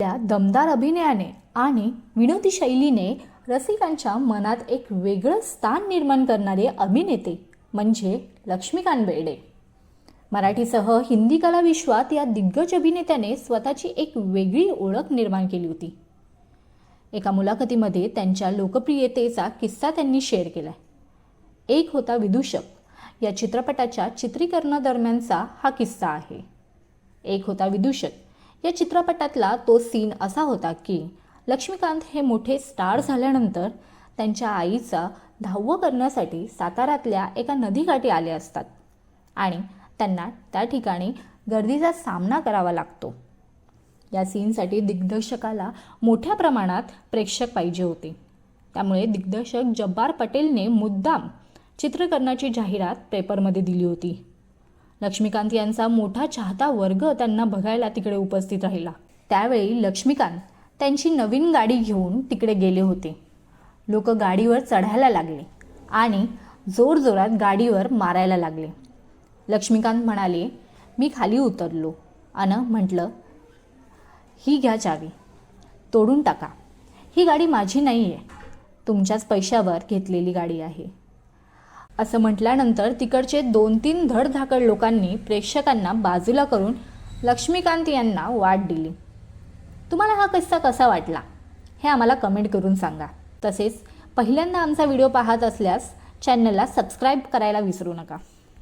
आपल्या दमदार अभिनयाने आणि विनोदी शैलीने रसिकांच्या मनात एक वेगळं स्थान निर्माण करणारे अभिनेते म्हणजे लक्ष्मीकांत बेर्डे. मराठीसह हिंदी कला विश्वात या दिग्गज अभिनेत्याने स्वतःची एक वेगळी ओळख निर्माण केली होती. एका मुलाखतीमध्ये त्यांच्या लोकप्रियतेचा किस्सा त्यांनी शेअर केला एक होता विदूषक. या चित्रपटाच्या चित्रीकरणादरम्यानचा हा किस्सा आहे. एक होता विदूषक. या चित्रपटातला तो सीन असा होता की लक्ष्मीकांत हे मोठे स्टार झाल्यानंतर त्यांच्या आईचा धावं करण्यासाठी साताऱ्यातल्या एका नदीकाठी आले असतात. आणि त्यांना त्या ठिकाणी गर्दीचा सामना करावा लागतो. या सीनसाठी दिग्दर्शकाला मोठ्या प्रमाणात प्रेक्षक पाहिजे होते. त्यामुळे दिग्दर्शक जब्बार पटेलने मुद्दाम चित्रकरणाची जाहिरात पेपरमध्ये दिली होती. लक्ष्मीकांत यांचा मोठा चाहता वर्ग त्यांना बघायला तिकडे उपस्थित राहिला. त्यावेळी लक्ष्मीकांत त्यांची नवीन गाडी घेऊन तिकडे गेले होते. लोक गाडीवर चढायला लागले आणि जोरजोरात गाडीवर मारायला लागले. लक्ष्मीकांत म्हणाले मी खाली उतरलो. अन म्हटलं ही घ्या चावी. तोडून टाका. ही गाडी माझी नाही आहे तुमच्याच पैशावर घेतलेली गाडी आहे. असं म्हटल्यानंतर तिकडचे दोन तीन धडधाकड लोकांनी प्रेक्षकांना बाजूला करून लक्ष्मीकांत यांना वाट दिली. तुम्हाला हा किस्सा कसा वाटला? हे आम्हाला कमेंट करून सांगा. तसेच पहिल्यांदा आमचा व्हिडिओ पाहत असल्यास चॅनलला सबस्क्राईब करायला विसरू नका.